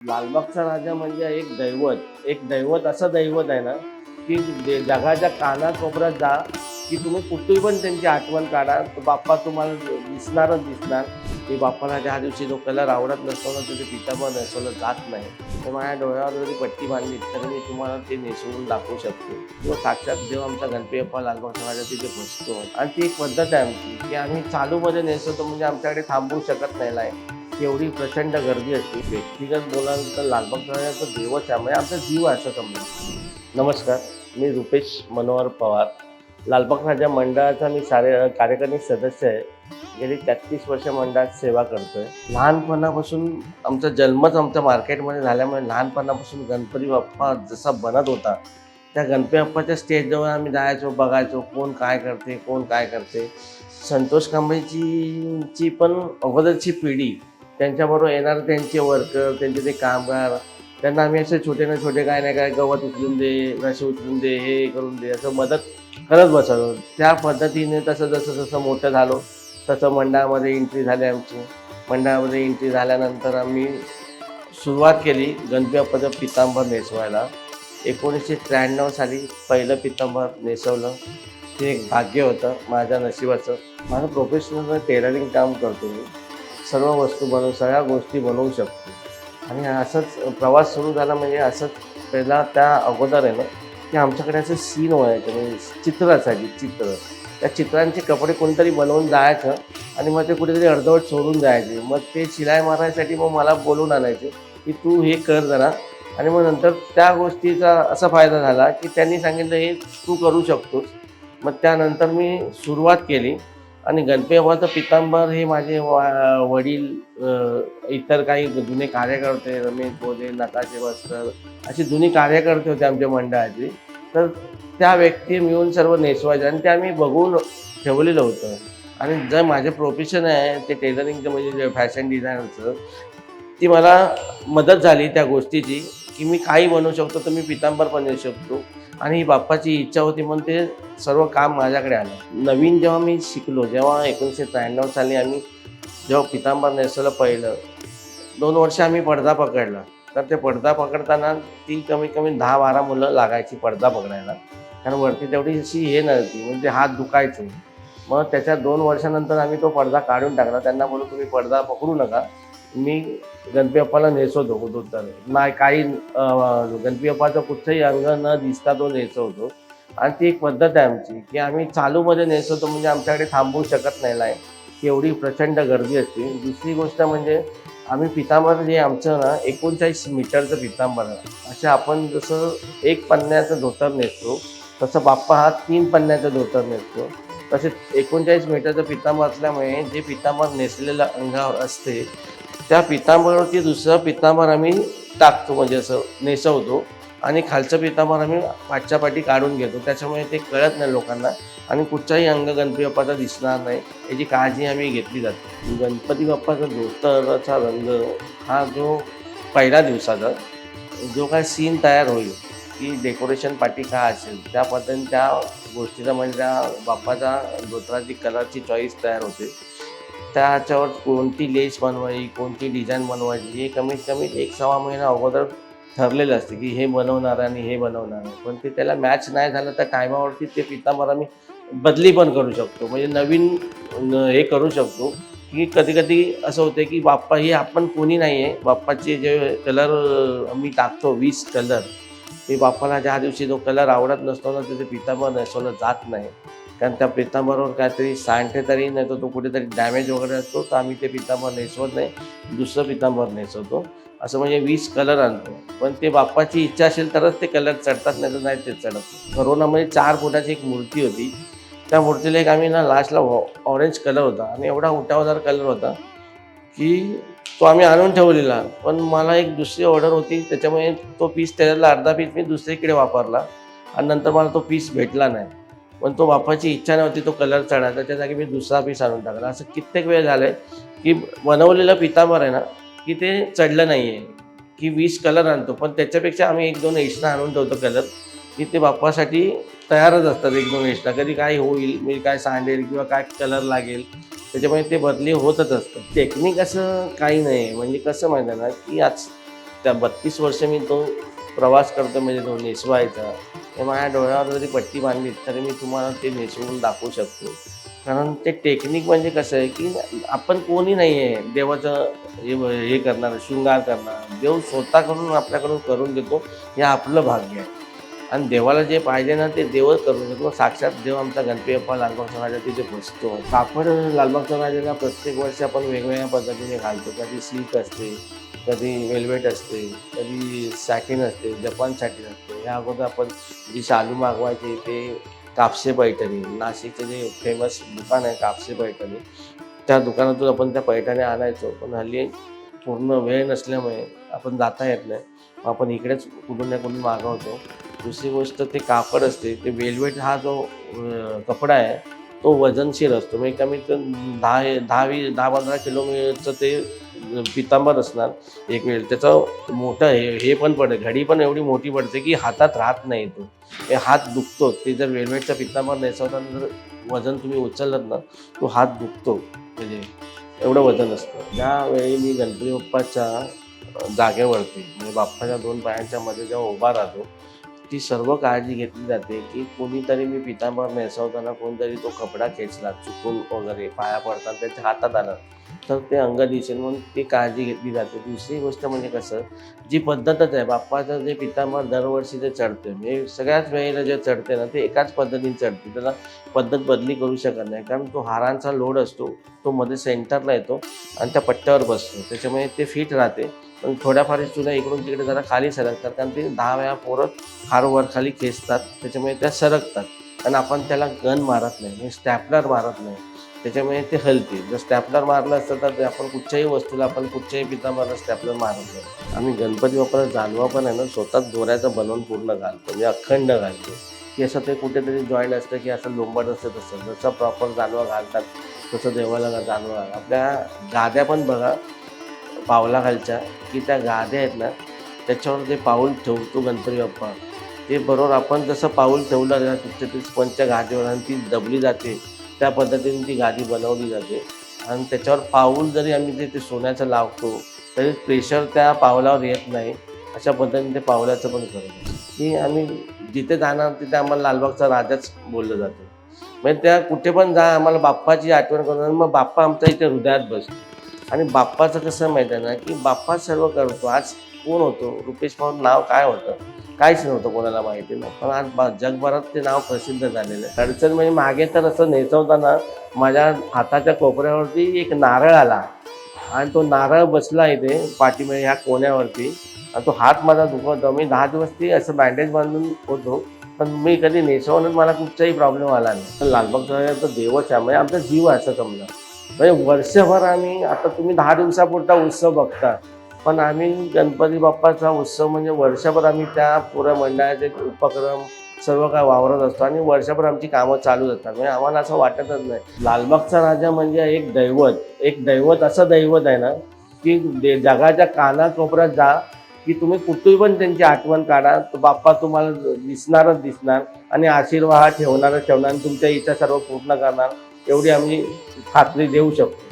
लालबागचा राजा म्हणजे एक दैवत. एक दैवत असं दैवत आहे ना की जगाच्या कानाकोपऱ्यात जा की तुम्ही कुठेही पण त्यांची आठवण काढा. बाप्पा तुम्हाला दिसणारच दिसणार. की बाप्पाला ज्या दिवशी जो कलर आवडत नसतो ना पण नेसवलं जात नाही. तर माझ्या डोळ्यावर जरी पट्टी बांधली तर मी तुम्हाला ते नेसवून दाखवू शकतो. किंवा साक्षात देव आमचा गणपती बाप्पा लालबागचा राजा तिथे बसतो. आणि ती एक पद्धत आहे आमची की आम्ही चालूमध्ये नेसवतो म्हणजे आमच्याकडे थांबवू शकत नाही लाय एवढी प्रचंड गर्दी असते. व्यक्तिगत बोलाल तर लालबाग राजाचं देवच आहे. म्हणजे आमचा जीव आहे असं समजा नमस्कार मी रुपेश मनोहर पवार. लालबाग राजा मंडळाचा मी सारे कार्यकारी सदस्य आहे. गेली तेहतीस वर्ष मंडळात सेवा करतोय. लहानपणापासून आमचा जन्मच आमच्या मार्केटमध्ये झाल्यामुळे लहानपणापासून गणपती बाप्पा जसा बनत होता त्या गणपती बाप्पाच्या स्टेजजवळ आम्ही जायचो बघायचो कोण काय करते कोण काय करते. संतोष कांबळेची ची पण अगोदरची पिढी त्यांच्याबरोबर येणार त्यांचे वर्कर त्यांचे ते कामगार. त्यांना आम्ही असे छोटे ना छोटे काय नाही काय गवत उचलून दे रशी उचलून दे हे करून दे असं मदत करत बसायचो. त्या पद्धतीने तसं जसं जसं मोठं झालो तसं मंडळामध्ये एंट्री झाली आमची. मंडळामध्ये एंट्री झाल्यानंतर आम्ही सुरुवात केली गणपती बाप्पाचं पितांबर नेसवायला. एकोणीसशे त्र्याण्णव साली पहिलं पितांबर नेसवलं. ते एक भाग्य होतं माझ्या नशिबाचं. माझं प्रोफेशनल टेलरिंग काम करतो मी. सर्व वस्तू बनवू सगळ्या गोष्टी बनवू शकतो. आणि असंच प्रवास सुरू झाला म्हणजे असंच पहिला त्या अगोदर आहे ना की आमच्याकडे असं सीन व्हायचं म्हणजे चित्र असायची चित्र. त्या चित्रांचे कपडे कोणतरी बनवून जायचं आणि मग ते कुठेतरी अर्धवट सोडून जायचे. मग ते शिलाई मारायसाठी मग मला बोलून आणायचे की तू हे कर जरा. आणि मग नंतर त्या गोष्टीचा असा फायदा झाला की त्यांनी सांगितलं हे तू करू शकतोस. मग त्यानंतर मी सुरुवात केली. आणि गणपती बाबाचं पितांबर हे माझे वडील इतर काही जुने कार्यकर्ते रमेश बोले नकाशे वस्त्र अशी जुनी कार्यकर्ते होते आमच्या मंडळाची. तर त्या व्यक्ती मिळून सर्व नेसवायचे आणि ते आम्ही बघून ठेवलेलं होतं. आणि जे माझे प्रोफेशन आहे ते टेलरिंगचं म्हणजे फॅशन डिझायनरचं ती मला मदत झाली त्या गोष्टीची की मी काही बनवू शकतो तर मी पितांबर पण येऊ शकतो. आणि बाप्पाची इच्छा होती म्हणून ते सर्व काम माझ्याकडे आलं. नवीन जेव्हा मी शिकलो जेव्हा एकोणीसशे त्र्याण्णव साली आम्ही जेव्हा पितांबर नेसवलं पहिलं दोन वर्ष आम्ही पडदा पकडला. तर ते पडदा पकडताना ती कमीत कमी दहा बारा मुलं लागायची पडदा पकडायला. कारण वरती तेवढी अशी हे नव्हती म्हणजे हात दुखायचे. मग त्याच्या दोन वर्षानंतर आम्ही तो पडदा काढून टाकला. त्यांना बोलू तुम्ही पडदा पकडू नका. मी गणपती बाप्पाला नेसवतो कुठून नाही काही अं, गणपती बाप्पाचं कुठचंही अंग न दिसता तो नेसवतो आणि ती एक पद्धत आहे आमची की आम्ही चालूमध्ये नेसवतो म्हणजे आमच्याकडे थांबवू शकत नाही लाय एवढी प्रचंड गर्दी असते. दुसरी गोष्ट म्हणजे आम्ही पितांबर जे आमचं ना एकोणचाळीस मीटरचं पितांबर असे आपण जसं एक पन्न्याचं धोतर नेसतो तसं बाप्पा हा तीन पन्न्याचं धोतर नेसतो. तसेच एकोणचाळीस मीटरचं पितांबर असल्यामुळे जे पितांबर नेसलेलं अंगावर असते त्या पितांबरवरती दुसरं पितांबर आम्ही टाकतो म्हणजे असं नेसवतो आणि खालचं पितांबर आम्ही पाठच्या पाठी काढून घेतो. त्याच्यामुळे ते कळत नाही लोकांना आणि कुठचाही अंग गणपती बाप्पाचा दिसणार नाही याची काळजी आम्ही घेतली जाते. गणपती बाप्पाचा धोतराचा रंग हा जो पहिल्या दिवसाचा जो काय सीन तयार होईल की डेकोरेशन पाठी काय असेल त्या पद्धतीने त्या गोष्टीचा म्हणजे त्या बाप्पाचा धोतराची कलरची चॉईस तयार होते. त्याच्यावर कोणती लेस बनवायची कोणती डिझाईन बनवायची हे कमीत कमी एक सव्वा महिना अगोदर ठरलेलं असते की हे बनवणार आणि हे बनवणार. पण ते त्याला मॅच नाही झालं तर टायमावरती ते पितांबर आम्ही बदली पण करू शकतो. म्हणजे नवीन हे करू शकतो. की कधी कधी असं होतं की बाप्पा ही आपण कोणी नाही आहे बाप्पाचे जे कलर आम्ही टाकतो वीस कलर ते बाप्पाला ज्या दिवशी जो कलर आवडत नसतो ना तिथे पितांबर नेसवलं जात नाही. कारण त्या पितांबरोबर काहीतरी सांडते तरी नाही तर तो कुठेतरी डॅमेज वगैरे असतो तर आम्ही ते पितांबर नेसवत नाही. दुसरं पितांबर नेसवतो. असं म्हणजे वीस कलर आणतो. पण ते बाप्पाची इच्छा असेल तरच ते कलर चढतात नाही तर नाही ते चढत. करोनामध्ये चार फुटाची एक मूर्ती होती. त्या मूर्तीला एक आम्ही ना लास्टला ऑरेंज कलर होता आणि एवढा उठावदार कलर होता की तो आम्ही आणून ठेवलेला. पण मला एक दुसरी ऑर्डर होती. त्याच्यामुळे तो पीस त्याच्यातला अर्धा पीस मी दुसरीकडे वापरला आणि नंतर मला तो पीस भेटला नाही. पण तो बाप्पाची इच्छा नव्हती तो कलर चढायचा त्याच्या जागी मी दुसरा पीस आणून टाकला. असं कित्येक वेळ झालं आहे की बनवलेलं पितांबर आहे ना की ते चढलं नाही आहे की वीस कलर आणतो. पण त्याच्यापेक्षा आम्ही एक दोन एक्स्ट्रा आणून ठेवतो कलर की ते बाप्पासाठी तयारच असतात एक दोन एक्स्ट्रा कधी काय होईल मी काय सांडेल किंवा काय कलर लागेल त्याच्यामुळे ते बदली होतच असतं टेक्निक असं काही नाही म्हणजे कसं माहिती आहे ना की आज त्या बत्तीस वर्ष मी तो प्रवास करतो म्हणजे तो नेसवायचा. ते माझ्या डोळ्यावर जरी पट्टी बांधली तरी मी तुम्हाला ते नेसवून दाखवू शकतो. कारण ते टेक्निक म्हणजे कसं आहे की आपण कोणी नाही आहे देवाचं हे हे करणार शृंगार करणार. देव स्वतः करून आपल्याकडून करून देतो हे आपलं भाग्य आहे. आणि देवाला जे पाहिजे ना ते देवच करून देतो. साक्षात देव आमचा गणपती बाप्पा लालबागचा राजा तिथे बसतो. कापड लालबागच्या राजाला प्रत्येक वर्षी आपण वेगवेगळ्या पद्धतीने घालतो. कधी सिल्क असते कधी वेल्वेट असते कधी सॅटिन असते जपान सॅटिन असते. या अगोदर आपण जी शालू मागवायची ते कापसे पैठणी. नाशिकचे जे फेमस दुकान आहे कापसे पैठणी. त्या दुकानातून आपण त्या पैठणी आणायचो. पण हल्ली पूर्ण वेळ नसल्यामुळे आपण जाता येत नाही. आपण इकडेच कुठून ना कुठून मागवतो. दुसरी गोष्ट ते कापड असते. ते वेल्वेट हा जो कपडा आहे तो वजनशीर असतो. म्हणजे कमीत कमी दहा दहा वीस दहा पंधरा किलोमीटरचं ते पितांबर असणार एक वेळ. त्याचं मोठं हे हे पण पडते घडी पण एवढी मोठी पडते की हातात राहत नाही तो. हात दुखतो. ते जर वेलवेटचा पितांबर नेसवताना जर वजन तुम्ही उचललं ना तो हात दुखतो. म्हणजे एवढं वजन असतं. ज्यावेळी मी गणपती बाप्पाच्या जागेवरती म्हणजे बाप्पाच्या दोन पायांच्या मध्ये जेव्हा उभा राहतो ती सर्व काळजी घेतली जाते की कोणीतरी मी पितांबर नेसवताना कोणतरी तो कपडा खेचला चुकून वगैरे पाया पडताना त्याच्या हातात आलं. तर ते अंग दिसेल म्हणून ती काळजी घेतली जाते. दुसरी गोष्ट म्हणजे कसं जी पद्धतच आहे बाप्पाचं जे पितांबर दरवर्षी जे चढते म्हणजे सगळ्याच वेळेला जे चढते ना ते एकाच पद्धतीने चढते. त्याला पद्धत बदली करू शकत नाही कारण तो हारांचा लोड असतो तो मध्ये सेंटरला येतो आणि त्या पट्ट्यावर बसतो. त्याच्यामुळे ते फिट राहते. पण थोड्याफार चुल्या इकडून तिकडे जरा खाली सरकतात कारण ते दहा वेळा पोरं हार वर खाली खेचतात त्याच्यामुळे त्या सरकतात. आणि आपण त्याला गन मारत नाही म्हणजे स्टॅपलर मारत नाही. त्याच्यामुळे ते हलते जर स्टॅपलर मारलं असतं तर ते आपण कुठच्याही वस्तूला आपण कुठच्याही पितांबरला स्टॅपलर मारत नाही आम्ही गणपती बाप्पाला जानवा पण आहे ना स्वतःच दोऱ्याचं बनवून पूर्ण घालतो. म्हणजे अखंड घालतो. की असं ते कुठेतरी जॉईंट असतं की असं लोंबट असतं तसं. जसं प्रॉपर जानवा घालतात तसं देवाला जानवा आपल्या गाद्या पण बघा पावला खालच्या की त्या गाद्या आहेत ना त्याच्यावर जे पाऊल ठेवतो गणपती बाप्पा. ते बरोबर आपण जसं पाऊल ठेवलं ना तिथे ती स्पंच गादीवर आणि ती दबली जाते त्या पद्धतीने ती गादी बनवली जाते. आणि त्याच्यावर पाऊल जरी आम्ही ते ते सोन्याचं लावतो तरी प्रेशर त्या पावलावर येत नाही. अशा पद्धतीने ते पावलाचं पण करतो की आम्ही जिथे जाणार तिथे आम्हाला लालबागचा राजाच बोललं जातं. म्हणजे त्या कुठे पण जा आम्हाला बाप्पाची आठवण करून मग बाप्पा आमच्या इथे हृदयात बसतो. आणि बाप्पाचं कसं माहिती आहे ना की बाप्पा सर्व करतो. आज कोण होतो? रुपेश पाहून नाव काय होतं? काहीच नव्हतं कोणाला माहिती नाही. पण आज जगभरात ते नाव प्रसिद्ध झालेलं आहे. अडचण म्हणजे मागे तर असं नेचवताना माझ्या हाताच्या कोपऱ्यावरती एक नारळ आला. आणि तो नारळ बसला इथे पाठीमध्ये ह्या कोण्यावरती. आणि तो हात माझा दुखवतो मी दहा दिवस ती असं बँडेज बांधून होतो. पण मी कधी नेचवणं मला कुठचाही प्रॉब्लेम आला नाही. तर लालबागचा देवच आहे. म्हणजे आमचा जीव असं समजा. म्हणजे वर्षभर आम्ही आता तुम्ही दहा दिवसापुरता उत्सव बघता. पण आम्ही गणपती बाप्पाचा उत्सव म्हणजे वर्षभर आम्ही त्या पुऱ्या मंडळाचे उपक्रम सर्व काय वावरत असतो आणि वर्षभर आमची कामं चालूच असतात. म्हणजे आम्हाला असं वाटतच नाही. लालबागचा राजा म्हणजे एक दैवत एक दैवत असं दैवत आहे ना की दे जगाच्या कानाकोपऱ्यात जा की तुम्ही कुठेही पण त्यांची आठवण काढा तो बाप्पा तुम्हाला दिसणारच दिसणार आणि आशीर्वाद ठेवणारच ठेवणार आणि तुमच्या इच्छा सर्व पूर्ण करणार एवढी आम्ही खात्री देऊ शकतो.